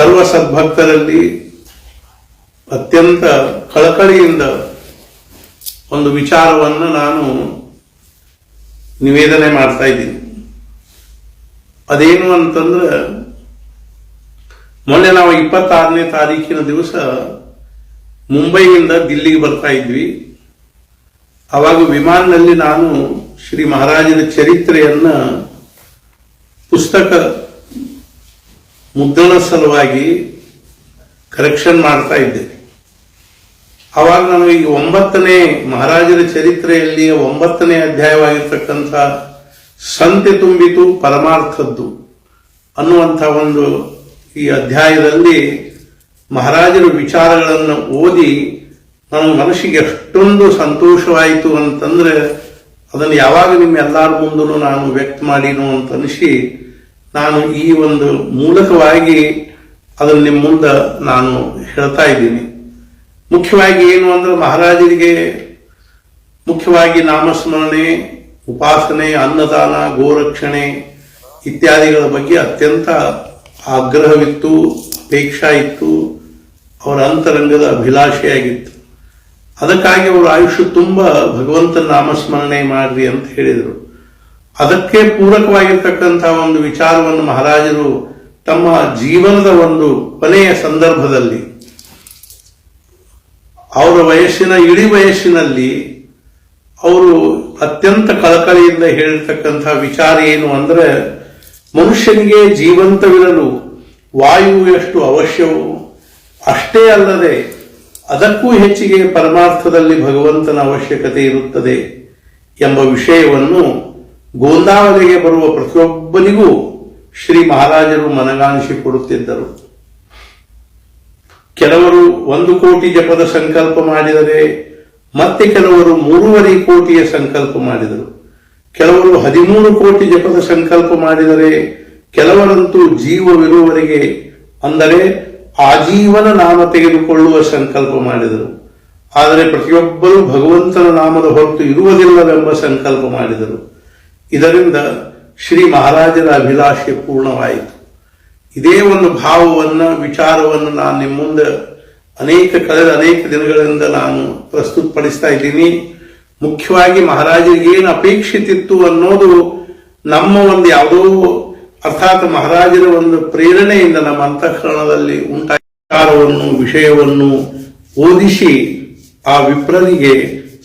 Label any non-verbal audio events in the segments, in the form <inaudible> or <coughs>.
ಸರ್ವ ಸದ್ಭಕ್ತರಲ್ಲಿ ಅತ್ಯಂತ ಕಳಕಳಿಯಿಂದ ಒಂದು ವಿಚಾರವನ್ನು ನಾನು ನಿವೇದನೆ ಮಾಡ್ತಾ ಇದ್ದೀನಿ. ಅದೇನು ಅಂತಂದ್ರೆ, ಮೊನ್ನೆ ನಾವು ಇಪ್ಪತ್ತಾರನೇ ತಾರೀಕಿನ ದಿವಸ ಮುಂಬೈಯಿಂದ ದಿಲ್ಲಿಗೆ ಬರ್ತಾ ಇದ್ವಿ. ಅವಾಗ ವಿಮಾನದಲ್ಲಿ ನಾನು ಶ್ರೀ ಮಹಾರಾಜನ ಚರಿತ್ರೆಯನ್ನ ಪುಸ್ತಕ ಮುದ್ರಣ ಸಲುವಾಗಿ ಕರೆಕ್ಷನ್ ಮಾಡ್ತಾ ಇದ್ದೆ. ಅವಾಗ ನಾನು ಈ ಒಂಬತ್ತನೇ ಮಹಾರಾಜರ ಚರಿತ್ರೆಯಲ್ಲಿ ಒಂಬತ್ತನೇ ಅಧ್ಯಾಯವಾಗಿರ್ತಕ್ಕಂಥ ಸಂತೆ ತುಂಬಿತು ಪರಮಾರ್ಥದ್ದು ಅನ್ನುವಂಥ ಒಂದು ಈ ಅಧ್ಯಾಯದಲ್ಲಿ ಮಹಾರಾಜರ ವಿಚಾರಗಳನ್ನು ಓದಿ ನನ್ನ ಮನಸ್ಸಿಗೆ ಎಷ್ಟೊಂದು ಸಂತೋಷವಾಯಿತು ಅಂತಂದ್ರೆ ಅದನ್ನು ಯಾವಾಗ ನಿಮ್ಮೆಲ್ಲರ ಮುಂದೂ ನಾನು ವ್ಯಕ್ತ ಮಾಡೀನು ಅಂತ ಅನಿಸಿ ನಾನು ಈ ಒಂದು ಮೂಲಕವಾಗಿ ಅದನ್ನು ನಿಮ್ಮ ಮುಂದೆ ನಾನು ಹೇಳ್ತಾ ಇದ್ದೀನಿ. ಮುಖ್ಯವಾಗಿ ಏನು ಅಂದ್ರೆ ಮಹಾರಾಜರಿಗೆ ಮುಖ್ಯವಾಗಿ ನಾಮಸ್ಮರಣೆ, ಉಪಾಸನೆ, ಅನ್ನದಾನ, ಗೋರಕ್ಷಣೆ ಇತ್ಯಾದಿಗಳ ಬಗ್ಗೆ ಅತ್ಯಂತ ಆಗ್ರಹವಿತ್ತು, ಅಪೇಕ್ಷಾ ಇತ್ತು, ಅವರ ಅಂತರಂಗದ ಅಭಿಲಾಷೆಯಾಗಿತ್ತು. ಅದಕ್ಕಾಗಿ ಅವರ ಆಯುಷ್ಯ ತುಂಬ ಭಗವಂತನ ನಾಮಸ್ಮರಣೆ ಮಾಡ್ರಿ ಅಂತ ಹೇಳಿದರು. ಅದಕ್ಕೆ ಪೂರಕವಾಗಿರ್ತಕ್ಕಂಥ ಒಂದು ವಿಚಾರವನ್ನು ಮಹಾರಾಜರು ತಮ್ಮ ಜೀವನದ ಒಂದು ಕೊನೆಯ ಸಂದರ್ಭದಲ್ಲಿ, ಅವರ ವಯಸ್ಸಿನ ಇಡೀ ವಯಸ್ಸಿನಲ್ಲಿ ಅವರು ಅತ್ಯಂತ ಕಳಕಳಿಯಿಂದ ಹೇಳಿರ್ತಕ್ಕಂಥ ವಿಚಾರ ಏನು ಅಂದ್ರೆ, ಮನುಷ್ಯನಿಗೆ ಜೀವಂತವಿರಲು ವಾಯು ಎಷ್ಟು ಅವಶ್ಯವೋ ಅಷ್ಟೇ ಅಲ್ಲದೆ ಅದಕ್ಕೂ ಹೆಚ್ಚಿಗೆ ಪರಮಾರ್ಥದಲ್ಲಿ ಭಗವಂತನ ಅವಶ್ಯಕತೆ ಇರುತ್ತದೆ ಎಂಬ ವಿಷಯವನ್ನು ಗೋಂದಾವಲಿಗೆ ಬರುವ ಪ್ರತಿಯೊಬ್ಬನಿಗೂ ಶ್ರೀ ಮಹಾರಾಜರು ಮನಗಾಣಿಸಿ ಕೊಡುತ್ತಿದ್ದರು. ಕೆಲವರು ಒಂದು ಕೋಟಿ ಜಪದ ಸಂಕಲ್ಪ ಮಾಡಿದರೆ, ಮತ್ತೆ ಕೆಲವರು ಮೂರುವರೆ ಕೋಟಿಯ ಸಂಕಲ್ಪ ಮಾಡಿದರು. ಕೆಲವರು ಹದಿಮೂರು ಕೋಟಿ ಜಪದ ಸಂಕಲ್ಪ ಮಾಡಿದರೆ, ಕೆಲವರಂತೂ ಜೀವವಿರುವವರೆಗೆ ಅಂದರೆ ಆಜೀವನ ನಾಮ ತೆಗೆದುಕೊಳ್ಳುವ ಸಂಕಲ್ಪ ಮಾಡಿದರು. ಆದರೆ ಪ್ರತಿಯೊಬ್ಬರೂ ಭಗವಂತನ ನಾಮದ ಹೊರತು ಇರುವುದಿಲ್ಲವೆಂಬ ಸಂಕಲ್ಪ ಮಾಡಿದರು. ಇದರಿಂದ ಶ್ರೀ ಮಹಾರಾಜರ ಅಭಿಲಾಷೆ ಪೂರ್ಣವಾಯಿತು. ಇದೇ ಒಂದು ಭಾವವನ್ನು, ವಿಚಾರವನ್ನು ನಾನು ನಿಮ್ಮ ಮುಂದೆ ಅನೇಕ ಕಳೆದ ಅನೇಕ ದಿನಗಳಿಂದ ನಾನು ಪ್ರಸ್ತುತಪಡಿಸ್ತಾ ಇದ್ದೀನಿ. ಮುಖ್ಯವಾಗಿ ಮಹಾರಾಜರಿಗೆ ಏನು ಅಪೇಕ್ಷಿತಿತ್ತು ಅನ್ನೋದು ನಮ್ಮ ಒಂದು ಯಾವುದೋ ಅರ್ಥಾತ್ ಮಹಾರಾಜರ ಒಂದು ಪ್ರೇರಣೆಯಿಂದ ನಮ್ಮ ಅಂತಃಕರಣದಲ್ಲಿ ಉಂಟಾದ ವಿಚಾರವನ್ನು, ವಿಷಯವನ್ನು ಓದಿಸಿ ಆ ವಿಪ್ರನಿಗೆ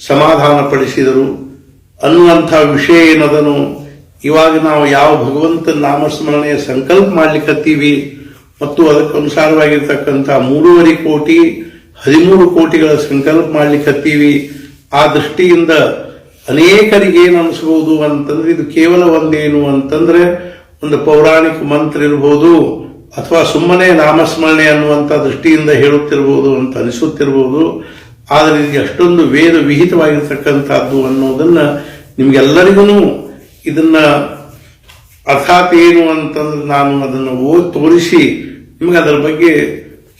ಸಮಾಧಾನ ಪಡಿಸಿದರು ಅನ್ನುವಂಥ ವಿಷಯ ಏನದನು? ಇವಾಗ ನಾವು ಯಾವ ಭಗವಂತನ ನಾಮಸ್ಮರಣೆಯ ಸಂಕಲ್ಪ ಮಾಡ್ಲಿಕ್ಕತ್ತೀವಿ ಮತ್ತು ಅದಕ್ಕನುಸಾರವಾಗಿರ್ತಕ್ಕಂಥ ಮೂರುವರೆ ಕೋಟಿ, ಹದಿಮೂರು ಕೋಟಿಗಳ ಸಂಕಲ್ಪ ಮಾಡ್ಲಿಕ್ಕತ್ತೀವಿ ಆ ದೃಷ್ಟಿಯಿಂದ ಅನೇಕರಿಗೆ ಏನು ಅನಿಸ್ಬೋದು ಅಂತಂದ್ರೆ ಇದು ಕೇವಲ ಒಂದೇನು ಅಂತಂದ್ರೆ ಒಂದು ಪೌರಾಣಿಕ ಮಂತ್ರ ಇರಬಹುದು ಅಥವಾ ಸುಮ್ಮನೆ ನಾಮಸ್ಮರಣೆ ಅನ್ನುವಂಥ ದೃಷ್ಟಿಯಿಂದ ಹೇಳುತ್ತಿರಬಹುದು ಅಂತ ಅನಿಸುತ್ತಿರಬಹುದು ಆದರೆ ಇದು ಅಷ್ಟೊಂದು ವೇದ ವಿಹಿತವಾಗಿರ್ತಕ್ಕಂಥದ್ದು ಅನ್ನೋದನ್ನು ನಿಮಗೆಲ್ಲರಿಗೂ ಇದನ್ನ ಅರ್ಥಾತ್ ಏನು ಅಂತಂದ್ರೆ ನಾನು ಅದನ್ನು ಓದಿ ತೋರಿಸಿ ನಿಮಗೆ ಅದರ ಬಗ್ಗೆ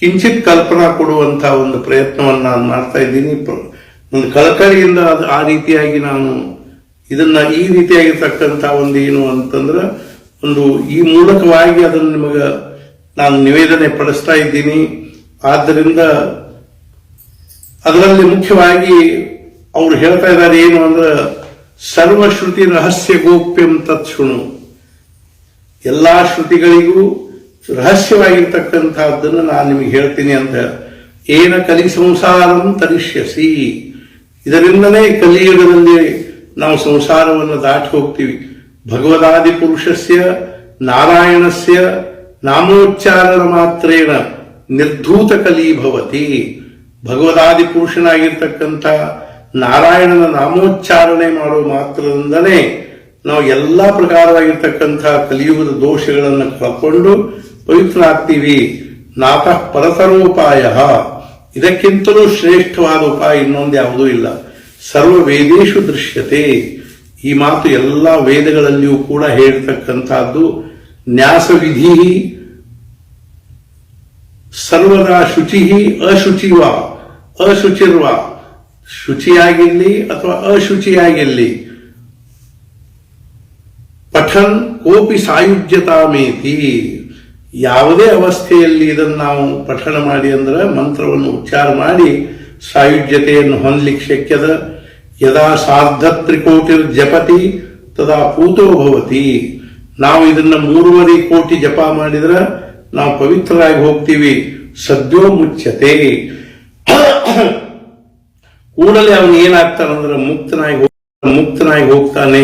ಕಿಂಚಿತ್ ಕಲ್ಪನಾ ಕೊಡುವಂಥ ಒಂದು ಪ್ರಯತ್ನವನ್ನು ನಾನು ಮಾಡ್ತಾ ಇದ್ದೀನಿ. ಒಂದು ಕಳಕಳಿಯಿಂದ ಅದು ಆ ರೀತಿಯಾಗಿ ನಾನು ಇದನ್ನ ಈ ರೀತಿಯಾಗಿರ್ತಕ್ಕಂಥ ಒಂದು ಏನು ಅಂತಂದ್ರೆ ಒಂದು ಈ ಮೂಲಕವಾಗಿ ಅದನ್ನು ನಿಮಗೆ ನಾನು ನಿವೇದನೆ ಪಡಿಸ್ತಾ ಇದ್ದೀನಿ. ಆದ್ದರಿಂದ ಅದರಲ್ಲಿ ಮುಖ್ಯವಾಗಿ ಅವರು ಹೇಳ್ತಾ ಇದ್ದಾರೆ ಏನು ಅಂದ್ರೆ ಸರ್ವಶ್ರುತಿ ರಹಸ್ಯ ಗೋಪ್ಯಂ ತತ್ ಶೃಣು. ಎಲ್ಲಾ ಶ್ರುತಿಗಳಿಗೂ ರಹಸ್ಯವಾಗಿರ್ತಕ್ಕಂಥದ್ದನ್ನು ನಾನು ನಿಮಗೆ ಹೇಳ್ತೀನಿ ಅಂತ ಏನ ಕಲಿ ಸಂಸಾರಂ ತರಿಷ್ಯಸಿ. ಇದರಿಂದಲೇ ಕಲಿಯುಗದಲ್ಲಿ ನಾವು ಸಂಸಾರವನ್ನು ದಾಟಿ ಹೋಗ್ತೀವಿ. ಭಗವದಾದಿ ಪುರುಷಸ್ಯ, ನಾರಾಯಣಸ್ಯ ನಾಮೋಚ್ಚಾರಣ ಮಾತ್ರೇಣ ನಿರ್ಧೂತ ಕಲಿ ಭವತಿ ಭಗವದಾದಿ ಪುರುಷನಾಗಿರ್ತಕ್ಕಂಥ ನಾರಾಯಣನ ನಾಮೋಚ್ಚಾರಣೆ ಮಾಡುವ ಮಾತ್ರದಿಂದನೇ ನಾವು ಎಲ್ಲ ಪ್ರಕಾರವಾಗಿರ್ತಕ್ಕಂಥ ಕಲಿಯುಗದ ದೋಷಗಳನ್ನು ಕಳ್ಕೊಂಡು ಪವಿತ್ರನಾಗ್ತೀವಿ ನಾತಃ ಪರತರೋಪಾಯ. ಇದಕ್ಕಿಂತಲೂ ಶ್ರೇಷ್ಠವಾದ ಉಪಾಯ ಇನ್ನೊಂದು ಯಾವುದೂ ಇಲ್ಲ. ಸರ್ವ ವೇದೇಶು ದೃಶ್ಯತೆ. ಈ ಮಾತು ಎಲ್ಲ ವೇದಗಳಲ್ಲಿಯೂ ಕೂಡ ಹೇಳ್ತಕ್ಕಂಥದ್ದು ನ್ಯಾಸವಿಧಿ ಸರ್ವದಾ ಶುಚಿ ಅಶುಚಿವ. ಅಶುಚಿರ್ವ. ಶುಚಿಯಾಗಿರ್ಲಿ ಅಥವಾ ಅಶುಚಿಯಾಗಿರ್ಲಿ. ಪಠನ್ ಕೋಪಿ ಸಾಯುಜ್ಯತಾಮೇತಿ ಯಾವುದೇ ಅವಸ್ಥೆಯಲ್ಲಿ ಇದನ್ನು ನಾವು ಪಠಣ ಮಾಡಿ ಅಂದ್ರೆ ಮಂತ್ರವನ್ನು ಉಚ್ಚಾರ ಮಾಡಿ ಸಾಯುಜ್ಯತೆಯನ್ನು ಹೊಂದಲಿಕ್ಕೆ ಶಕ್ಯದ. ಯದಾ ಸಾರ್ಧ ತ್ರಿಕೋಟಿರ್ ಜಪತಿ ತದಾ ಪೂತೋ ಭವತಿ. ನಾವು ಇದನ್ನ ಮೂರುವರೆ ಕೋಟಿ ಜಪ ಮಾಡಿದ್ರೆ ನಾವು ಪವಿತ್ರರಾಗಿ ಹೋಗ್ತೀವಿ. ಸದ್ಯೋ ಮುಚ್ಚತೆ <coughs> ಕೂಡಲೇ ಅವನು ಏನಾಗ್ತಾನಂದ್ರೆ ಮುಕ್ತನಾಗಿ ಮುಕ್ತನಾಗಿ ಹೋಗ್ತಾನೆ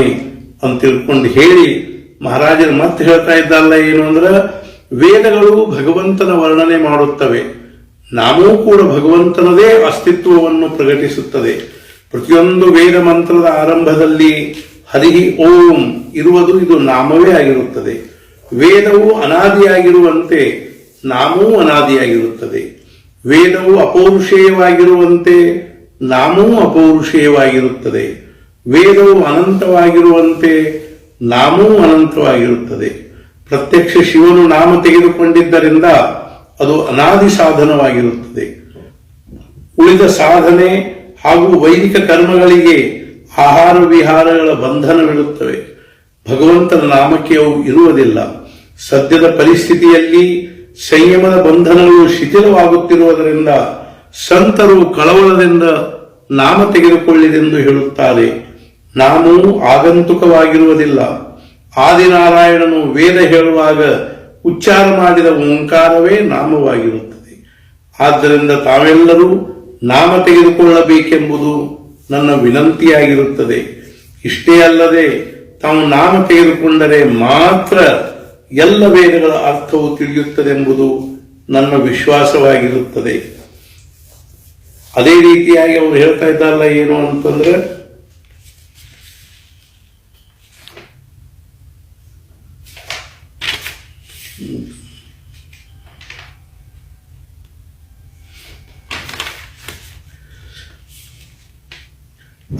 ಅಂತ ತಿಳ್ಕೊಂಡು ಹೇಳಿ ಮಹಾರಾಜರು ಮತ್ತೆ ಹೇಳ್ತಾ ಇದ್ದಲ್ಲ ಏನು ಅಂದ್ರೆ, ವೇದಗಳು ಭಗವಂತನ ವರ್ಣನೆ ಮಾಡುತ್ತವೆ. ನಾವೂ ಕೂಡ ಭಗವಂತನದೇ ಅಸ್ತಿತ್ವವನ್ನು ಪ್ರಕಟಿಸುತ್ತದೆ. ಪ್ರತಿಯೊಂದು ವೇದ ಮಂತ್ರದ ಆರಂಭದಲ್ಲಿ ಹರಿ ಓಂ ಇರುವುದು ಇದು ನಾಮವೇ ಆಗಿರುತ್ತದೆ. ವೇದವು ಅನಾದಿಯಾಗಿರುವಂತೆ ನಾಮವೂ ಅನಾದಿಯಾಗಿರುತ್ತದೆ. ವೇದವು ಅಪೌರುಷೇಯವಾಗಿರುವಂತೆ, ನಾಮವೂ ಅಪೌರುಷೇಯವಾಗಿರುತ್ತದೆ. ವೇದವು ಅನಂತವಾಗಿರುವಂತೆ, ನಾಮವೂ ಅನಂತವಾಗಿರುತ್ತದೆ. ಪ್ರತ್ಯಕ್ಷ ಶಿವನು ನಾಮ ತೆಗೆದುಕೊಂಡಿದ್ದರಿಂದ ಅದು ಅನಾದಿ ಸಾಧನವಾಗಿರುತ್ತದೆ. ಉಳಿದ ಸಾಧನೆ ಹಾಗೂ ವೈದಿಕ ಕರ್ಮಗಳಿಗೆ ಆಹಾರ ವಿಹಾರಗಳ ಬಂಧನವಿರುತ್ತವೆ. ಭಗವಂತನ ನಾಮಕ್ಕೆ ಅವು ಇರುವುದಿಲ್ಲ. ಸದ್ಯದ ಪರಿಸ್ಥಿತಿಯಲ್ಲಿ ಸಂಯಮದ ಬಂಧನಗಳು ಶಿಥಿಲವಾಗುತ್ತಿರುವುದರಿಂದ ಸಂತರು ಕಳವಳದಿಂದ ನಾಮ ತೆಗೆದುಕೊಳ್ಳಿದೆಂದು ಹೇಳುತ್ತಾರೆ. ನಾಮು ಆಗಂತುಕವಾಗಿರುವುದಿಲ್ಲ. ಆದಿನಾರಾಯಣನು ವೇದ ಹೇಳುವಾಗ ಉಚ್ಚಾರ ಮಾಡಿದ ಓಂಕಾರವೇ ನಾಮವಾಗಿರುತ್ತದೆ. ಆದ್ದರಿಂದ ತಾವೆಲ್ಲರೂ ನಾಮ ತೆಗೆದುಕೊಳ್ಳಬೇಕೆಂಬುದು ನನ್ನ ವಿನಂತಿಯಾಗಿರುತ್ತದೆ. ಇಷ್ಟೇ ಅಲ್ಲದೆ ತಾವು ನಾಮ ತೆಗೆದುಕೊಂಡರೆ ಮಾತ್ರ ಎಲ್ಲ ವೇದಗಳ ಅರ್ಥವು ತಿಳಿಯುತ್ತದೆಂಬುದು ನನ್ನ ವಿಶ್ವಾಸವಾಗಿರುತ್ತದೆ. ಅದೇ ರೀತಿಯಾಗಿ ಅವರು ಹೇಳ್ತಾ ಇದ್ದಾರಲ್ಲ ಏನು ಅಂತಂದ್ರೆ,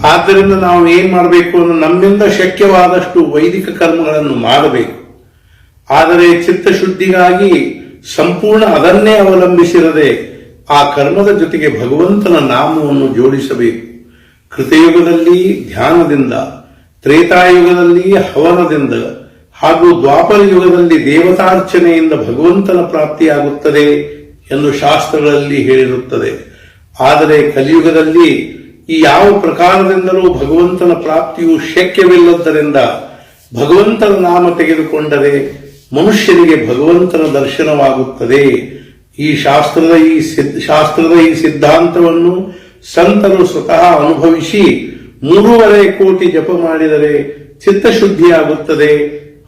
ಆದ್ದರಿಂದ ನಾವು ಏನ್ ಮಾಡಬೇಕು? ಅಂದ್ರೆ ನಮ್ಮಿಂದ ಶಕ್ಯವಾದಷ್ಟು ವೈದಿಕ ಕರ್ಮಗಳನ್ನು ಮಾಡಬೇಕು. ಆದರೆ ಚಿತ್ತಶುದ್ಧಿಗಾಗಿ ಸಂಪೂರ್ಣ ಅದನ್ನೇ ಅವಲಂಬಿಸಿರದೆ ಆ ಕರ್ಮದ ಜೊತೆಗೆ ಭಗವಂತನ ನಾಮವನ್ನು ಜೋಡಿಸಬೇಕು. ಕೃತಯುಗದಲ್ಲಿ ಧ್ಯಾನದಿಂದ, ತ್ರೇತಾಯುಗದಲ್ಲಿ ಹವನದಿಂದ ಹಾಗೂ ದ್ವಾಪರ ಯುಗದಲ್ಲಿ ದೇವತಾರ್ಚನೆಯಿಂದ ಭಗವಂತನ ಪ್ರಾಪ್ತಿಯಾಗುತ್ತದೆ ಎಂದು ಶಾಸ್ತ್ರಗಳಲ್ಲಿ ಹೇಳಿರುತ್ತದೆ. ಆದರೆ ಕಲಿಯುಗದಲ್ಲಿ ಈ ಯಾವ ಪ್ರಕಾರದಿಂದಲೂ ಭಗವಂತನ ಪ್ರಾಪ್ತಿಯು ಶಕ್ಯವಿಲ್ಲದ್ದರಿಂದ ಭಗವಂತನ ನಾಮ ತೆಗೆದುಕೊಂಡರೆ ಮನುಷ್ಯನಿಗೆ ಭಗವಂತನ ದರ್ಶನವಾಗುತ್ತದೆ. ಈ ಶಾಸ್ತ್ರದ ಈ ಶಾಸ್ತ್ರದ ಈ ಸಿದ್ಧಾಂತವನ್ನು ಸಂತರು ಸ್ವತಃ ಅನುಭವಿಸಿ ಮೂರುವರೆ ಕೋಟಿ ಜಪ ಮಾಡಿದರೆ ಚಿತ್ತಶುದ್ಧಿಯಾಗುತ್ತದೆ.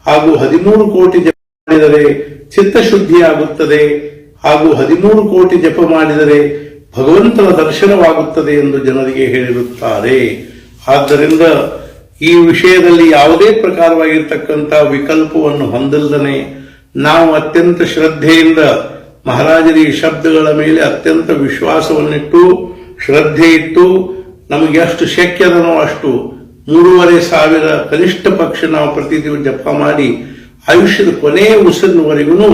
ಹಾಗೂ ಹದಿಮೂರು ಕೋಟಿ ಜಪ ಮಾಡಿದರೆ ಚಿತ್ತಶುದ್ಧಿಯಾಗುತ್ತದೆ. ಹಾಗೂ ಹದಿಮೂರು ಕೋಟಿ ಜಪ ಮಾಡಿದರೆ ಭಗವಂತನ ದರ್ಶನವಾಗುತ್ತದೆ ಎಂದು ಜನರಿಗೆ ಹೇಳಿರುತ್ತಾರೆ. ಆದ್ದರಿಂದ ಈ ವಿಷಯದಲ್ಲಿ ಯಾವುದೇ ಪ್ರಕಾರವಾಗಿರ್ತಕ್ಕಂಥ ವಿಕಲ್ಪವನ್ನು ಹೊಂದಲ್ದನೆ ನಾವು ಅತ್ಯಂತ ಶ್ರದ್ಧೆಯಿಂದ ಮಹಾರಾಜರ ಈ ಶಬ್ದಗಳ ಮೇಲೆ ಅತ್ಯಂತ ವಿಶ್ವಾಸವನ್ನಿಟ್ಟು, ಶ್ರದ್ಧೆ ಇಟ್ಟು, ನಮಗೆ ಎಷ್ಟು ಶಕ್ಯದನೋ ಅಷ್ಟು ಮೂರುವರೆ ಸಾವಿರ ಕನಿಷ್ಠ ಪಕ್ಷ ನಾವು ಪ್ರತಿದಿನ ಜಪ ಮಾಡಿ, ಆಯುಷ್ಯದ ಕೊನೆಯ ಉಸಿರಿನವರೆಗೂ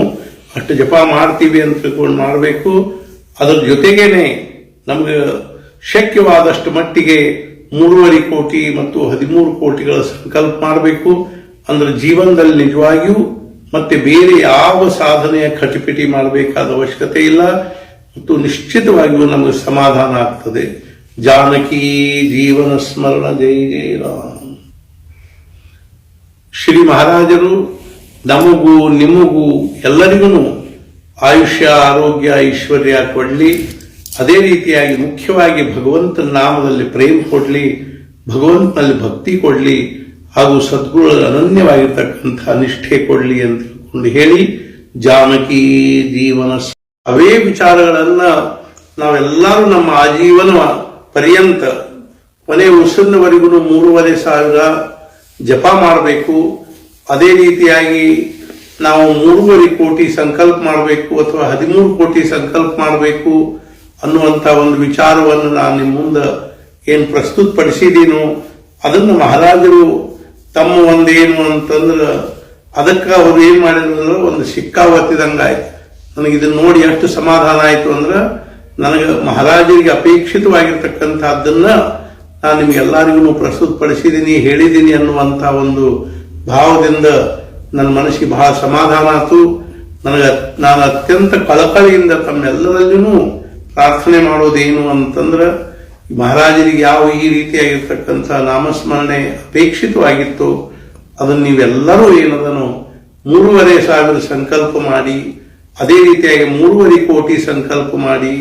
ಅಷ್ಟು ಜಪ ಮಾಡ್ತೀವಿ ಅಂತ ತಿಳ್ಕೊಂಡು ಮಾಡಬೇಕು. ಅದರ ಜೊತೆಗೇನೆ ನಮಗೆ ಶಕ್ಯವಾದಷ್ಟು ಮಟ್ಟಿಗೆ ಮೂರುವರೆ ಕೋಟಿ ಮತ್ತು ಹದಿಮೂರು ಕೋಟಿಗಳ ಸಂಕಲ್ಪ ಮಾಡಬೇಕು. ಅಂದ್ರೆ ಜೀವನದಲ್ಲಿ ನಿಜವಾಗಿಯೂ ಮತ್ತೆ ಬೇರೆ ಯಾವ ಸಾಧನೆಯ ಖಟಿಪಿಟಿ ಮಾಡಬೇಕಾದ ಅವಶ್ಯಕತೆ ಇಲ್ಲ. ಮತ್ತು ನಿಶ್ಚಿತವಾಗಿಯೂ ನಮಗೆ ಸಮಾಧಾನ ಆಗ್ತದೆ. ಜಾನಕಿ ಜೀವನ ಸ್ಮರಣ ಜೈ ಜೈ ರಾಮ್. ಶ್ರೀ ಮಹಾರಾಜರು ನಮಗೂ ನಿಮಗೂ ಎಲ್ಲರಿಗೂ ಆಯುಷ್ಯ, ಆರೋಗ್ಯ, ಐಶ್ವರ್ಯ ಕೊಡಲಿ. ಅದೇ ರೀತಿಯಾಗಿ ಮುಖ್ಯವಾಗಿ ಭಗವಂತನ ನಾಮದಲ್ಲಿ ಪ್ರೇಮ ಕೊಡಲಿ, ಭಗವಂತನಲ್ಲಿ ಭಕ್ತಿ ಕೊಡಲಿ, ಹಾಗೂ ಸದ್ಗುರುಗಳ ಅನನ್ಯವಾಗಿರ್ತಕ್ಕಂಥ ನಿಷ್ಠೆ ಕೊಡಲಿ ಅಂತ ತಿಳ್ಕೊಂಡು ಹೇಳಿ, ಜಾನಕಿ ಜೀವನ ಅವೇ ವಿಚಾರಗಳನ್ನ ನಾವೆಲ್ಲರೂ ನಮ್ಮ ಆಜೀವನ ಪರ್ಯಂತ ಮನೆ ಉಸಿರಿನವರೆಗೂ ಮೂರುವರೆ ಸಾವಿರ ಜಪ ಮಾಡಬೇಕು. ಅದೇ ರೀತಿಯಾಗಿ ನಾವು ಮೂರುವರೆ ಕೋಟಿ ಸಂಕಲ್ಪ ಮಾಡಬೇಕು ಅಥವಾ ಹದಿಮೂರು ಕೋಟಿ ಸಂಕಲ್ಪ ಮಾಡಬೇಕು. ಅನ್ನುವಂಥ ಒಂದು ವಿಚಾರವನ್ನು ನಾನು ನಿಮ್ಮ ಮುಂದೆ ಏನು ಪ್ರಸ್ತುತಪಡಿಸಿದ್ದೀನೋ ಅದನ್ನು ಮಹಾರಾಜರು ತಮ್ಮ ಒಂದೇನು ಅಂತಂದ್ರೆ ಅದಕ್ಕೆ ಅವ್ರು ಏನು ಮಾಡಿದ್ರು ಒಂದು ಆಯ್ತು ನನಗೆ ಇದನ್ನ ನೋಡಿ ಎಷ್ಟು ಸಮಾಧಾನ ಆಯಿತು ಅಂದ್ರೆ ನನಗೆ ಮಹಾರಾಜರಿಗೆ ಅಪೇಕ್ಷಿತವಾಗಿರ್ತಕ್ಕಂಥದ್ದನ್ನ ನಾನು ನಿಮ್ಗೆಲ್ಲರಿಗೂ ಪ್ರಸ್ತುತಪಡಿಸಿದ್ದೀನಿ ಹೇಳಿದ್ದೀನಿ ಅನ್ನುವಂಥ ಒಂದು ಭಾವದಿಂದ ನನ್ನ ಮನಸ್ಸಿಗೆ ಬಹಳ ಸಮಾಧಾನ ಆಯಿತು. ನನಗೆ ನಾನು ಅತ್ಯಂತ ಕಳಕಳಿಯಿಂದ ತಮ್ಮೆಲ್ಲರಲ್ಲಿನೂ ಪ್ರಾರ್ಥನೆ ಮಾಡೋದೇನು ಅಂತಂದ್ರೆ ಮಹಾರಾಜರಿಗೆ ಯಾವ ಈ ರೀತಿಯಾಗಿರ್ತಕ್ಕಂಥ ನಾಮಸ್ಮರಣೆ ಅಪೇಕ್ಷಿತವಾಗಿತ್ತು ಅದನ್ನು ನೀವೆಲ್ಲರೂ ಏನದನು ಮೂರುವರೆ ಸಾವಿರ ಸಂಕಲ್ಪ ಮಾಡಿ, ಅದೇ ರೀತಿಯಾಗಿ ಮೂರುವರೆ ಕೋಟಿ ಸಂಕಲ್ಪ ಮಾಡಿ,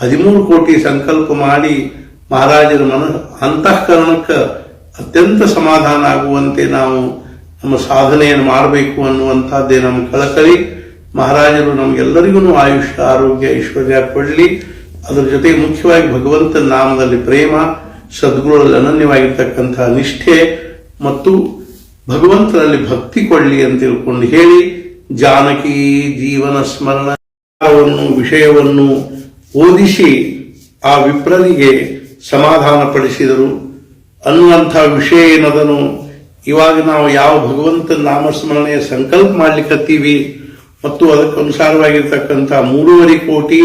ಹದಿಮೂರು ಕೋಟಿ ಸಂಕಲ್ಪ ಮಾಡಿ ಮಹಾರಾಜರ ಮನ ಅಂತಃಕರಣಕ್ಕೆ ಅತ್ಯಂತ ಸಮಾಧಾನ ಆಗುವಂತೆ ನಾವು ನಮ್ಮ ಸಾಧನೆಯನ್ನು ಮಾಡಬೇಕು ಅನ್ನುವಂಥದ್ದೇ ನಮ್ಮ ಕಳಕಳಿ. ಮಹಾರಾಜರು ನಮಗೆಲ್ಲರಿಗೂ ಆಯುಷ್ಯ, ಆರೋಗ್ಯ, ಐಶ್ವರ್ಯ ಕೊಡಲಿ. ಅದರ ಜೊತೆಗೆ ಮುಖ್ಯವಾಗಿ ಭಗವಂತನ ನಾಮದಲ್ಲಿ ಪ್ರೇಮ, ಸದ್ಗುರುಗಳಲ್ಲಿ ಅನನ್ಯವಾಗಿರ್ತಕ್ಕಂತಹ ನಿಷ್ಠೆ ಮತ್ತು ಭಗವಂತನಲ್ಲಿ ಭಕ್ತಿ ಕೊಡಲಿ ಅಂತ ತಿಳ್ಕೊಂಡು ಹೇಳಿ, ಜಾನಕಿ ಜೀವನ ಸ್ಮರಣವನ್ನು ವಿಷಯವನ್ನು ಓದಿಸಿ ಆ ವಿಪ್ರನಿಗೆ ಸಮಾಧಾನ ಪಡಿಸಿದರು. ಅನ್ನುವಂಥ ವಿಷಯ ಏನದನು? ಇವಾಗ ನಾವು ಯಾವ ಭಗವಂತನ ನಾಮಸ್ಮರಣೆಯ ಸಂಕಲ್ಪ ಮಾಡ್ಲಿಕ್ಕತ್ತೀವಿ ಮತ್ತು ಅದಕ್ಕನುಸಾರವಾಗಿರ್ತಕ್ಕಂಥ ಮೂರುವರೆ ಕೋಟಿ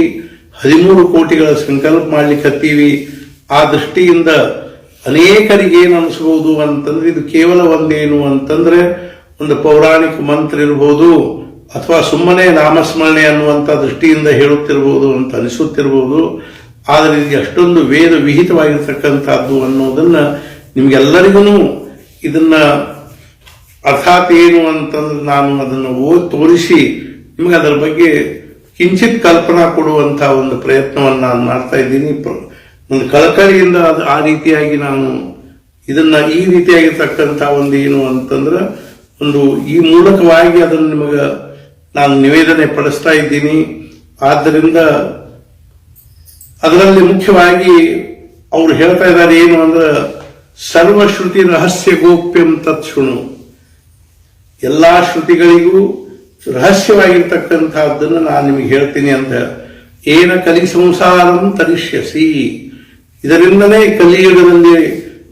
ಹದಿಮೂರು ಕೋಟಿಗಳ ಸಂಕಲ್ಪ ಮಾಡ್ಲಿಕ್ಕತ್ತೀವಿ ಆ ದೃಷ್ಟಿಯಿಂದ ಅನೇಕರಿಗೆ ಏನು ಅನಿಸ್ಬೋದು ಅಂತಂದ್ರೆ, ಇದು ಕೇವಲ ಒಂದೇನು ಅಂತಂದ್ರೆ, ಒಂದು ಪೌರಾಣಿಕ ಮಂತ್ರ ಇರಬಹುದು ಅಥವಾ ಸುಮ್ಮನೆ ನಾಮಸ್ಮರಣೆ ಅನ್ನುವಂಥ ದೃಷ್ಟಿಯಿಂದ ಹೇಳುತ್ತಿರಬಹುದು ಅಂತ ಅನಿಸುತ್ತಿರಬಹುದು ಆದರೆ ಇದು ಅಷ್ಟೊಂದು ವೇದ ವಿಹಿತವಾಗಿರ್ತಕ್ಕಂಥದ್ದು ಅನ್ನೋದನ್ನ ನಿಮ್ಗೆಲ್ಲರಿಗೂ ಇದನ್ನ ಅರ್ಥಾತ್ ಏನು ಅಂತಂದ್ರೆ ನಾನು ಅದನ್ನು ಓದಿ ತೋರಿಸಿ ನಿಮಗೆ ಅದರ ಬಗ್ಗೆ ಕಿಂಚಿತ್ ಕಲ್ಪನಾ ಕೊಡುವಂತ ಒಂದು ಪ್ರಯತ್ನವನ್ನು ನಾನು ಮಾಡ್ತಾ ಇದ್ದೀನಿ. ಒಂದು ಕಳಕಳಿಯಿಂದ ಅದು ಆ ರೀತಿಯಾಗಿ ನಾನು ಇದನ್ನ ಈ ರೀತಿಯಾಗಿರ್ತಕ್ಕಂಥ ಒಂದು ಏನು ಅಂತಂದ್ರೆ, ಒಂದು ಈ ಮೂಲಕವಾಗಿ ಅದನ್ನು ನಿಮಗೆ ನಾನು ನಿವೇದನೆ ಪಡಿಸ್ತಾ ಇದ್ದೀನಿ. ಆದ್ದರಿಂದ ಅದರಲ್ಲಿ ಮುಖ್ಯವಾಗಿ ಅವ್ರು ಹೇಳ್ತಾ ಇದ್ದಾರೆ ಏನು ಅಂದ್ರೆ, ಸರ್ವಶ್ರುತಿ ರಹಸ್ಯ ಗೋಪ್ಯಂ ತತ್ ಶೃಣು. ಎಲ್ಲಾ ಶ್ರುತಿಗಳಿಗೂ ರಹಸ್ಯವಾಗಿರ್ತಕ್ಕಂಥದ್ದನ್ನು ನಾನು ನಿಮಗೆ ಹೇಳ್ತೀನಿ ಅಂತ ಏನ ಕಲಿ ಸಂಸಾರಂ ತರಿಷ್ಯಸಿ. ಇದರಿಂದನೇ ಕಲಿಯುಗದಲ್ಲಿ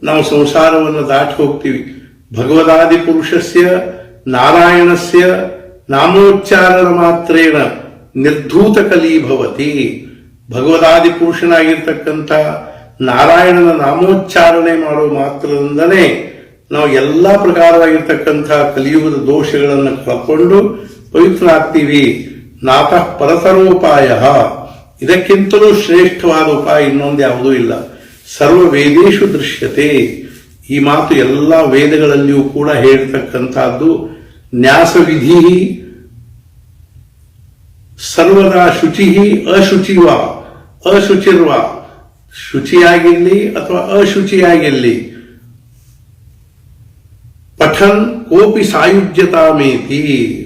ನಾವು ಸಂಸಾರವನ್ನು ದಾಟಿ ಹೋಗ್ತೀವಿ. ಭಗವದಾದಿ ಪುರುಷಸ್ಯ, ನಾರಾಯಣಸ್ಯ ನಾಮೋಚ್ಚಾರಣ ಮಾತ್ರೇಣ ನಿರ್ಧೂತ ಕಲಿ ಭವತಿ. ಭಗವದಾದಿ ಪುರುಷನಾಗಿರ್ತಕ್ಕಂಥ ನಾರಾಯಣನ ನಾಮೋಚ್ಚಾರಣೆ ಮಾಡುವ ಮಾತ್ರದಿಂದನೇ ನಾವು ಎಲ್ಲ ಪ್ರಕಾರವಾಗಿರ್ತಕ್ಕಂಥ ಕಲಿಯುಗದ ದೋಷಗಳನ್ನು ಕಳ್ಕೊಂಡು ಪವಿತ್ರರಾಗ್ತೀವಿ ನಾಥ ಪರಸರ್ವೋಪಾಯ ಇದಕ್ಕಿಂತಲೂ ಶ್ರೇಷ್ಠವಾದ ಉಪಾಯ ಇನ್ನೊಂದು ಯಾವುದೂ ಇಲ್ಲ. ಸರ್ವ ವೇದೇಶು ದೃಶ್ಯತೆ. ಈ ಮಾತು ಎಲ್ಲ ವೇದಗಳಲ್ಲಿಯೂ ಕೂಡ ಹೇಳ್ತಕ್ಕಂಥದ್ದು ನ್ಯಾಸವಿಧಿ ಸರ್ವದಾ ಶುಚಿ ಅಶುಚಿವ. ಅಶುಚಿರ್ವ. ಶುಚಿಯಾಗಿರ್ಲಿ ಅಥವಾ ಅಶುಚಿಯಾಗಿರ್ಲಿ. ಪಠನ್ ಕೋಪಿ ಸಾಯುಜ್ಯತಾಮೇತಿ.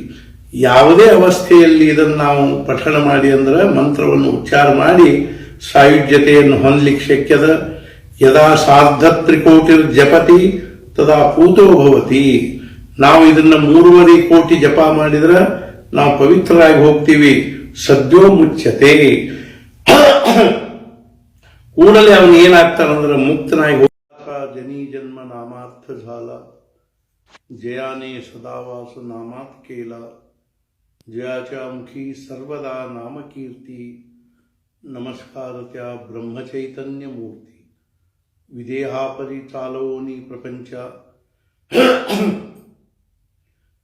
ಯಾವುದೇ ಅವಸ್ಥೆಯಲ್ಲಿ ಇದನ್ನು ನಾವು ಪಠಣ ಮಾಡಿ ಅಂದ್ರೆ ಮಂತ್ರವನ್ನು ಉಚ್ಚಾರ ಮಾಡಿ ಸಾಯುಜ್ಯತೆಯನ್ನು ಹೊಂದಲಿಕ್ಕೆ ಶಕ್ಯದ. ಯದಾ ಸಾರ್ಧ ತ್ರಿಕೋಟಿರ್ ಜಪತಿ, ತದಾ ಪೂತೋ ಭವತಿ. ನಾವು ಇದನ್ನ ಮೂರುವರೆ ಕೋಟಿ ಜಪ ಮಾಡಿದ್ರೆ ನಾವು ಪವಿತ್ರರಾಗಿ ಹೋಗ್ತೀವಿ. ಸದ್ಯೋ ಮುಚ್ಚತೆ ಕೂಡಲೇ ಅವನು ಏನಾಗ್ತಾನಂದ್ರೆ ಮುಕ್ತನಾಗಿ ಹೋಗ್ತಾ ಜನಿ ಜನ್ಮ ನಾಮಾರ್ಥ ಜಾಲ. ಜಯಾನೇ ಸದಾವಾಸ ನಾಮಾತ್ ಕೇಲ. जयाच्या मुखी सर्वदा नामकीर्ती नमस्कार त्या ब्रह्मचैतन्य मूर्ती विदेहापरी चालवोनी प्रपंच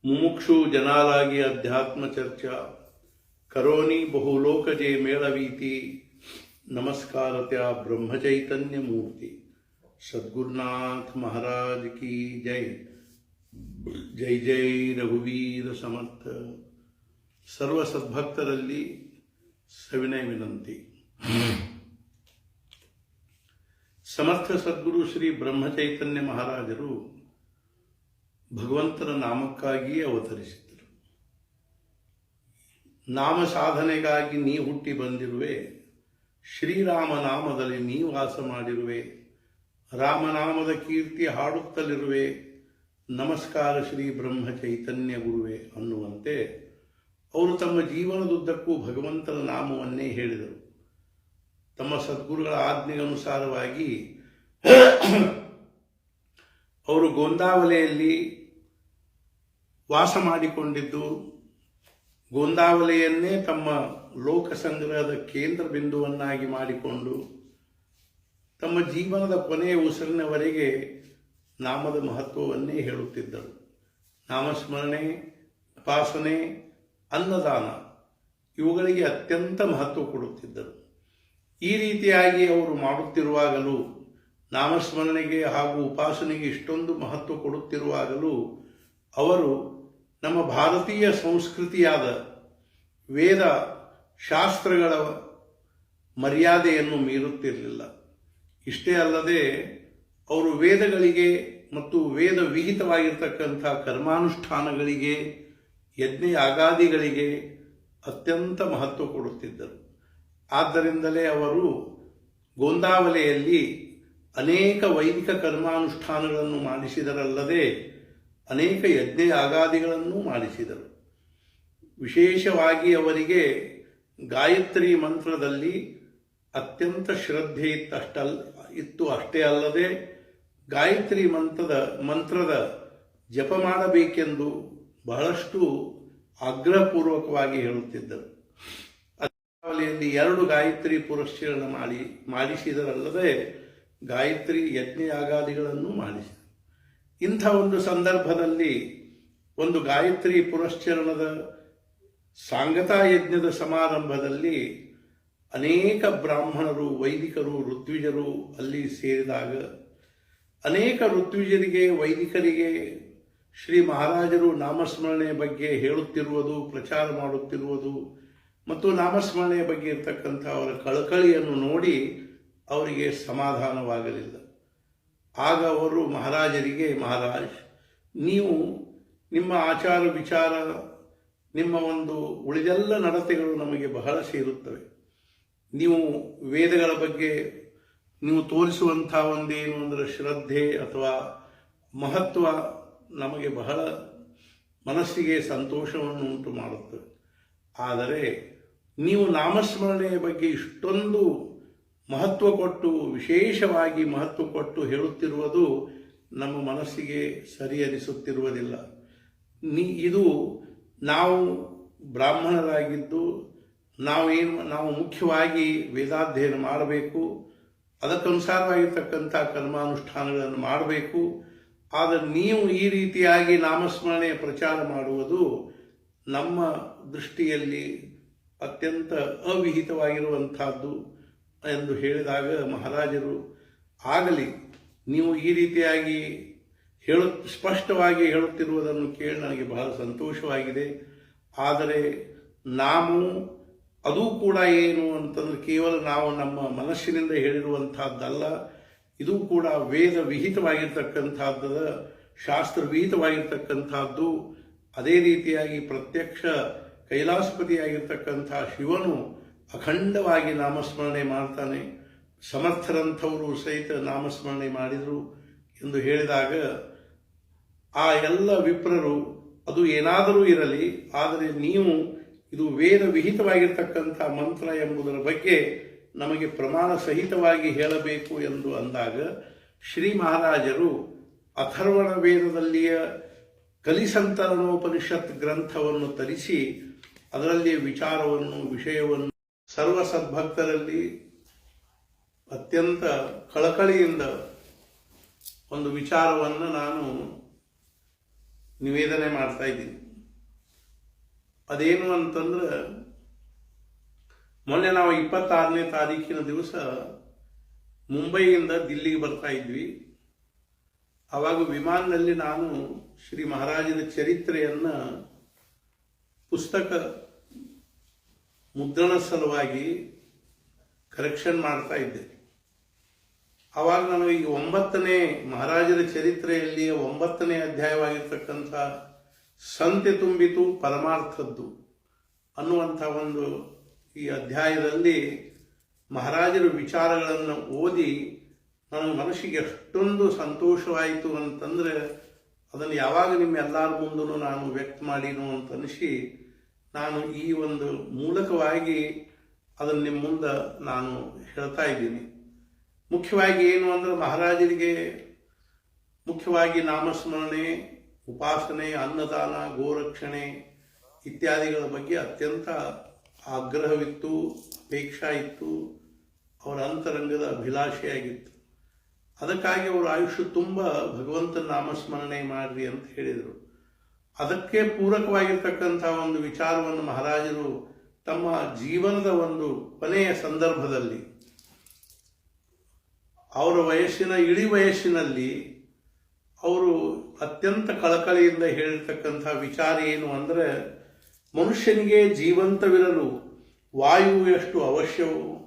ಮುಮುಕ್ಷು ಜನಾಲಾಗಿ ಅಧ್ಯಾತ್ಮ ಚರ್ಚಾ ಕರೋನಿ ಬಹುಲೋಕ ಜೇ ಮೇಳವೀತಿ ನಮಸ್ಕಾರ त्या ಬ್ರಹ್ಮಚೈತನ್ಯ ಮೂರ್ತಿ सद्गुरुनाथ महाराज की जय ಜೈ ಜೈ ರಘುವೀರ ಸಮರ್ಥ ಸರ್ವ ಸದ್ಭಕ್ತರಲ್ಲಿ ಸವಿನಯ ವಿನಂತಿ. ಸಮರ್ಥ ಸದ್ಗುರು ಶ್ರೀ ಬ್ರಹ್ಮಚೈತನ್ಯ ಮಹಾರಾಜರು ಭಗವಂತನ ನಾಮಕ್ಕಾಗಿಯೇ ಅವತರಿಸಿದರು ನಾಮ ಸಾಧನೆಗಾಗಿ ನೀ ಹುಟ್ಟಿ ಬಂದಿರುವೆ, ಶ್ರೀರಾಮ ನಾಮದಲ್ಲಿ ನೀ ವಾಸ ಮಾಡಿರುವೆ ರಾಮನಾಮದ ಕೀರ್ತಿ ಹಾಡುತ್ತಲಿರುವೆ, ನಮಸ್ಕಾರ ಶ್ರೀ ಬ್ರಹ್ಮ ಚೈತನ್ಯ ಗುರುವೆ ಅನ್ನುವಂತೆ ಅವರು ತಮ್ಮ ಜೀವನದುದ್ದಕ್ಕೂ ಭಗವಂತನ ನಾಮವನ್ನೇ ಹೇಳಿದರು ತಮ್ಮ ಸದ್ಗುರುಗಳ ಆಜ್ಞೆಗನುಸಾರವಾಗಿ ಅವರು ಗೋಂದಾವಲೆಯಲ್ಲಿ ವಾಸ ಮಾಡಿಕೊಂಡಿದ್ದು, ಗೋಂದಾವಲೆಯನ್ನೇ ತಮ್ಮ ಲೋಕ ಸಂಗ್ರಹದ ಕೇಂದ್ರ ಬಿಂದುವನ್ನಾಗಿ ಮಾಡಿಕೊಂಡು, ತಮ್ಮ ಜೀವನದ ಕೊನೆಯ ಉಸಿರಿನವರೆಗೆ ನಾಮದ ಮಹತ್ವವನ್ನೇ ಹೇಳುತ್ತಿದ್ದರು. ನಾಮಸ್ಮರಣೆ, ಉಪಾಸನೆ ಅನ್ನದಾನ ಇವುಗಳಿಗೆ ಅತ್ಯಂತ ಮಹತ್ವ ಕೊಡುತ್ತಿದ್ದರು. ಈ ರೀತಿಯಾಗಿ ಅವರು ಮಾಡುತ್ತಿರುವಾಗಲೂ, ನಾಮಸ್ಮರಣೆಗೆ ಹಾಗೂ ಉಪಾಸನೆಗೆ ಇಷ್ಟೊಂದು ಮಹತ್ವ ಕೊಡುತ್ತಿರುವಾಗಲೂ, ಅವರು ನಮ್ಮ ಭಾರತೀಯ ಸಂಸ್ಕೃತಿಯಾದ ವೇದ ಶಾಸ್ತ್ರಗಳ ಮರ್ಯಾದೆಯನ್ನು ಮೀರುತ್ತಿರಲಿಲ್ಲ. ಇಷ್ಟೇ ಅಲ್ಲದೆ, ಅವರು ವೇದಗಳಿಗೆ ಮತ್ತು ವೇದ ವಿಹಿತವಾಗಿರ್ತಕ್ಕಂಥ ಕರ್ಮಾನುಷ್ಠಾನಗಳಿಗೆ ಯಜ್ಞ ಯಾಗಾದಿಗಳಿಗೆ ಅತ್ಯಂತ ಮಹತ್ವ ಕೊಡುತ್ತಿದ್ದರು. ಆದ್ದರಿಂದಲೇ ಅವರು ಗೋಂದಾವಲೆಯಲ್ಲಿ ಅನೇಕ ವೈದಿಕ ಕರ್ಮಾನುಷ್ಠಾನಗಳನ್ನು ಮಾಡಿಸಿದರಲ್ಲದೆ ಅನೇಕ ಯಜ್ಞ ಯಾಗಾದಿಗಳನ್ನು ಮಾಡಿಸಿದರು. ವಿಶೇಷವಾಗಿ ಅವರಿಗೆ ಗಾಯತ್ರಿ ಮಂತ್ರದಲ್ಲಿ ಅತ್ಯಂತ ಶ್ರದ್ಧೆ ಇತ್ತಷ್ಟಲ್, ಇತ್ತು ಅಷ್ಟೇ ಅಲ್ಲದೆ ಗಾಯತ್ರಿ ಮಂತ್ರದ ಮಂತ್ರದ ಜಪ ಮಾಡಬೇಕೆಂದು ಬಹಳಷ್ಟು ಆಗ್ರಹಪೂರ್ವಕವಾಗಿ ಹೇಳುತ್ತಿದ್ದರು. ಅದಾವಲಿಯಲ್ಲಿ ಎರಡು ಗಾಯತ್ರಿ ಪುರಸ್ಕರಣ ಮಾಡಿ, ಮಾಡಿಸಿದರಲ್ಲದೆ ಗಾಯತ್ರಿ ಯಜ್ಞ ಯಾಗಾದಿಗಳನ್ನು ಮಾಡಿಸಿದರು. ಇಂಥ ಒಂದು ಸಂದರ್ಭದಲ್ಲಿ ಒಂದು ಗಾಯತ್ರಿ ಪುರಶ್ಚರಣದ ಸಾಂಗತಾ ಯಜ್ಞದ ಸಮಾರಂಭದಲ್ಲಿ ಅನೇಕ ಬ್ರಾಹ್ಮಣರು, ವೈದಿಕರು, ಋತ್ವಿಜರು ಅಲ್ಲಿ ಸೇರಿದಾಗ ಅನೇಕ ಋತ್ವಿಜರಿಗೆ, ವೈದಿಕರಿಗೆ ಶ್ರೀ ಮಹಾರಾಜರು ನಾಮಸ್ಮರಣೆ ಬಗ್ಗೆ ಹೇಳುತ್ತಿರುವುದು, ಪ್ರಚಾರ ಮಾಡುತ್ತಿರುವುದು, ಮತ್ತು ನಾಮಸ್ಮರಣೆಯ ಬಗ್ಗೆ ಇರತಕ್ಕಂಥ ಅವರ ಕಳಕಳಿಯನ್ನು ನೋಡಿ ಅವರಿಗೆ ಸಮಾಧಾನವಾಗಲಿಲ್ಲ. ಆಗ ಅವರು ಮಹಾರಾಜರಿಗೆ, ಮಹಾರಾಜ್, ನೀವು ನಿಮ್ಮ ಆಚಾರ ವಿಚಾರ, ನಿಮ್ಮ ಒಂದು ಉಳಿದೆಲ್ಲ ನಡತೆಗಳು ನಮಗೆ ಬಹಳ ಸೇರುತ್ತವೆ. ನೀವು ವೇದಗಳ ಬಗ್ಗೆ, ನೀವು ತೋರಿಸುವಂಥ ಒಂದೇನು ಅಂದರೆ ಶ್ರದ್ಧೆ ಅಥವಾ ಮಹತ್ವ ನಮಗೆ ಬಹಳ ಮನಸ್ಸಿಗೆ ಸಂತೋಷವನ್ನು ಉಂಟು ಮಾಡುತ್ತದೆ ಆದರೆ ನೀವು ನಾಮಸ್ಮರಣೆಯ ಬಗ್ಗೆ ಇಷ್ಟೊಂದು ಮಹತ್ವ ಕೊಟ್ಟು, ವಿಶೇಷವಾಗಿ ಮಹತ್ವ ಕೊಟ್ಟು ಹೇಳುತ್ತಿರುವುದು ನಮ್ಮ ಮನಸ್ಸಿಗೆ ಸರಿ ಅನಿಸುತ್ತಿರುವುದಿಲ್ಲ. ನೀ, ಇದು ನಾವು ಬ್ರಾಹ್ಮಣರಾಗಿದ್ದು ನಾವೇನು ನಾವು ಮುಖ್ಯವಾಗಿ ವೇದಾಧ್ಯಯನ ಮಾಡಬೇಕು, ಅದಕ್ಕನುಸಾರವಾಗಿರ್ತಕ್ಕಂಥ ಕರ್ಮಾನುಷ್ಠಾನಗಳನ್ನು ಮಾಡಬೇಕು ಆದರೆ ನೀವು ಈ ರೀತಿಯಾಗಿ ನಾಮಸ್ಮರಣೆಯ ಪ್ರಚಾರ ಮಾಡುವುದು ನಮ್ಮ ದೃಷ್ಟಿಯಲ್ಲಿ ಅತ್ಯಂತ ಅವಿಹಿತವಾಗಿರುವಂಥದ್ದು ಎಂದು ಹೇಳಿದಾಗ ಮಹಾರಾಜರು, ಆಗಲಿ, ನೀವು ಈ ರೀತಿಯಾಗಿ ಹೇಳು, ಸ್ಪಷ್ಟವಾಗಿ ಹೇಳುತ್ತಿರುವುದನ್ನು ಕೇಳಿ ನನಗೆ ಬಹಳ ಸಂತೋಷವಾಗಿದೆ. ಆದರೆ ನಾವು ಅದು ಕೂಡ ಏನು ಅಂತಂದ್ರೆ ಕೇವಲ ನಾವು ನಮ್ಮ ಮನಸ್ಸಿನಿಂದ ಹೇಳಿರುವಂತಹದ್ದಲ್ಲ ಇದು ಕೂಡ ವೇದ ವಿಹಿತವಾಗಿರ್ತಕ್ಕಂಥದ್ದು ಶಾಸ್ತ್ರ ವಿಹಿತವಾಗಿರ್ತಕ್ಕಂಥದ್ದು, ಅದೇ ರೀತಿಯಾಗಿ ಪ್ರತ್ಯಕ್ಷ ಕೈಲಾಸಪತಿಯಾಗಿರ್ತಕ್ಕಂಥ ಶಿವನು ಅಖಂಡವಾಗಿ ನಾಮಸ್ಮರಣೆ ಮಾಡ್ತಾನೆ. ಸಮರ್ಥರಂಥವರು ಸಹಿತ ನಾಮಸ್ಮರಣೆ ಮಾಡಿದರು ಎಂದು ಹೇಳಿದಾಗ, ಆ ಎಲ್ಲ ವಿಪ್ರರು, ಅದು ಏನಾದರೂ ಇರಲಿ, ಆದರೆ ನೀವು ಇದು ವೇದ ವಿಹಿತವಾಗಿರ್ತಕ್ಕಂಥ ಮಂತ್ರ ಎಂಬುದರ ಬಗ್ಗೆ ನಮಗೆ ಪ್ರಮಾಣ ಸಹಿತವಾಗಿ ಹೇಳಬೇಕು ಎಂದು ಅಂದಾಗ ಶ್ರೀ ಮಹಾರಾಜರು ಅಥರ್ವಣ ವೇದದಲ್ಲಿಯ ಕಲಿಸಂತರಣೋಪನಿಷತ್ ಗ್ರಂಥವನ್ನು ತರಿಸಿ ಅದರಲ್ಲಿ ವಿಚಾರವನ್ನು, ವಿಷಯವನ್ನು ಸರ್ವ ಸದ್ಭಕ್ತರಲ್ಲಿ ಅತ್ಯಂತ ಕಳಕಳಿಯಿಂದ ಒಂದು ವಿಚಾರವನ್ನು ನಾನು ನಿವೇದನೆ ಮಾಡ್ತಾ ಇದ್ದೀನಿ. ಅದೇನು ಅಂತಂದ್ರೆ ಮೊನ್ನೆ ನಾವು ಇಪ್ಪತ್ತಾರನೇ ತಾರೀಕಿನ ದಿವಸ ಮುಂಬೈಯಿಂದ ದಿಲ್ಲಿಗೆ ಬರ್ತಾ ಇದ್ವಿ. ಆವಾಗ ವಿಮಾನದಲ್ಲಿ ನಾನು ಶ್ರೀ ಮಹಾರಾಜನ ಚರಿತ್ರೆಯನ್ನು ಪುಸ್ತಕ ಮುದ್ರಣ ಸಲುವಾಗಿ ಕರೆಕ್ಷನ್ ಮಾಡ್ತಾ ಇದ್ದೆ. ಆವಾಗ ನಾನು ಈ ಒಂಬತ್ತನೇ ಮಹಾರಾಜರ ಚರಿತ್ರೆಯಲ್ಲಿ ಒಂಬತ್ತನೇ ಅಧ್ಯಾಯವಾಗಿರ್ತಕ್ಕಂಥ ಸಂತೆ ತುಂಬಿತು, ಪರಮಾರ್ಥದ್ದು ಅನ್ನುವಂಥ ಒಂದು ಈ ಅಧ್ಯಾಯದಲ್ಲಿ ಮಹಾರಾಜರ ವಿಚಾರಗಳನ್ನು ಓದಿ ನನ್ನ ಮನಸ್ಸಿಗೆ ಎಷ್ಟೊಂದು ಸಂತೋಷವಾಯಿತು ಅಂತಂದ್ರೆ ಅದನ್ನು ಯಾವಾಗ ನಿಮ್ಮ ಎಲ್ಲರ ಮುಂದೂ ನಾನು ವ್ಯಕ್ತ ಮಾಡಿನೋ ಅಂತ ಅನಿಸಿ ನಾನು ಈ ಒಂದು ಮೂಲಕವಾಗಿ ಅದನ್ನು ನಿಮ್ಮ ಮುಂದೆ ನಾನು ಹೇಳ್ತಾ ಇದ್ದೀನಿ. ಮುಖ್ಯವಾಗಿ ಏನು ಅಂದ್ರೆ ಮಹಾರಾಜರಿಗೆ ಮುಖ್ಯವಾಗಿ ನಾಮಸ್ಮರಣೆ, ಉಪಾಸನೆ, ಅನ್ನದಾನ, ಗೋರಕ್ಷಣೆ ಇತ್ಯಾದಿಗಳ ಬಗ್ಗೆ ಅತ್ಯಂತ ಆಗ್ರಹವಿತ್ತು, ಅಪೇಕ್ಷಾ ಇತ್ತು, ಅವರ ಅಂತರಂಗದ ಅಭಿಲಾಷೆಯಾಗಿತ್ತು. ಅದಕ್ಕಾಗಿ ಅವರು ಆಯುಷ್ಯ ತುಂಬ ಭಗವಂತನ ನಾಮಸ್ಮರಣೆ ಮಾಡ್ರಿ ಅಂತ ಹೇಳಿದರು. ಅದಕ್ಕೆ ಪೂರಕವಾಗಿರ್ತಕ್ಕಂಥ ಒಂದು ವಿಚಾರವನ್ನು ಮಹಾರಾಜರು ತಮ್ಮ ಜೀವನದ ಒಂದು ಕೊನೆಯ ಸಂದರ್ಭದಲ್ಲಿ, ಅವರ ವಯಸ್ಸಿನ ಇಳಿ ವಯಸ್ಸಿನಲ್ಲಿ ಅವರು ಅತ್ಯಂತ ಕಳಕಳಿಯಿಂದ ಹೇಳಿರ್ತಕ್ಕಂಥ ವಿಚಾರ ಏನು ಅಂದರೆ ಮನುಷ್ಯನಿಗೆ ಜೀವಂತವಿರಲು ವಾಯು ಎಷ್ಟು ಅವಶ್ಯವೋ,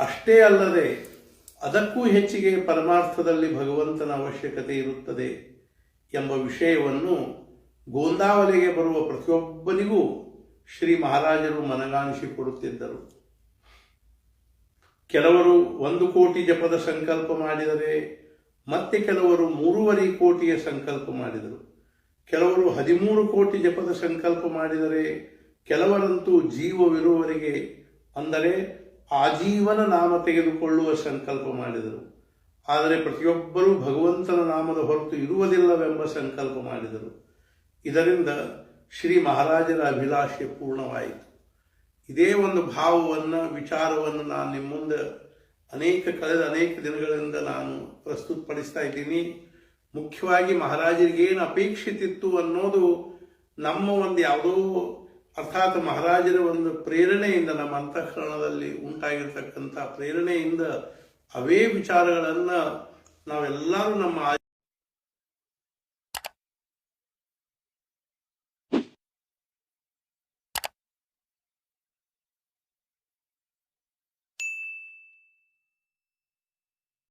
ಅಷ್ಟೇ ಅಲ್ಲದೆ ಅದಕ್ಕೂ ಹೆಚ್ಚಿಗೆ ಪರಮಾರ್ಥದಲ್ಲಿ ಭಗವಂತನ ಅವಶ್ಯಕತೆ ಇರುತ್ತದೆ ಎಂಬ ವಿಷಯವನ್ನು ಗೋಂದಾವಲೆಗೆ ಬರುವ ಪ್ರತಿಯೊಬ್ಬನಿಗೂ ಶ್ರೀ ಮಹಾರಾಜರು ಮನಗಾಣಿಸಿಕೊಡುತ್ತಿದ್ದರು. ಕೆಲವರು ಒಂದು ಕೋಟಿ ಜಪದ ಸಂಕಲ್ಪ ಮಾಡಿದರೆ ಮತ್ತೆ ಕೆಲವರು ಮೂರುವರೆ ಕೋಟಿಯ ಸಂಕಲ್ಪ ಮಾಡಿದರು. ಕೆಲವರು ಹದಿಮೂರು ಕೋಟಿ ಜಪದ ಸಂಕಲ್ಪ ಮಾಡಿದರೆ ಕೆಲವರಂತೂ ಜೀವವಿರುವವರಿಗೆ, ಅಂದರೆ ಆಜೀವನ ನಾಮ ತೆಗೆದುಕೊಳ್ಳುವ ಸಂಕಲ್ಪ ಮಾಡಿದರು. ಆದರೆ ಪ್ರತಿಯೊಬ್ಬರೂ ಭಗವಂತನ ನಾಮದ ಹೊರತು ಇರುವುದಿಲ್ಲವೆಂಬ ಸಂಕಲ್ಪ ಮಾಡಿದರು. ಇದರಿಂದ ಶ್ರೀ ಮಹಾರಾಜರ ಅಭಿಲಾಷೆ ಪೂರ್ಣವಾಯಿತು. ಇದೇ ಒಂದು ಭಾವವನ್ನು, ವಿಚಾರವನ್ನು ನಾನು ನಿಮ್ಮ ಮುಂದೆ ಅನೇಕ ಕಳೆದ ಅನೇಕ ದಿನಗಳಿಂದ ನಾನು ಪ್ರಸ್ತುತಪಡಿಸ್ತಾ ಇದ್ದೀನಿ. ಮುಖ್ಯವಾಗಿ ಮಹಾರಾಜರಿಗೆ ಏನು ಅಪೇಕ್ಷಿತಿತ್ತು ಅನ್ನೋದು ನಮ್ಮ ಒಂದು ಯಾವುದೋ, ಅರ್ಥಾತ್ ಮಹಾರಾಜರ ಒಂದು ಪ್ರೇರಣೆಯಿಂದ, ನಮ್ಮ ಅಂತಃಕರಣದಲ್ಲಿ ಉಂಟಾಗಿರ್ತಕ್ಕಂಥ ಪ್ರೇರಣೆಯಿಂದ ಅವೇ ವಿಚಾರಗಳನ್ನು ನಾವೆಲ್ಲರೂ ನಮ್ಮ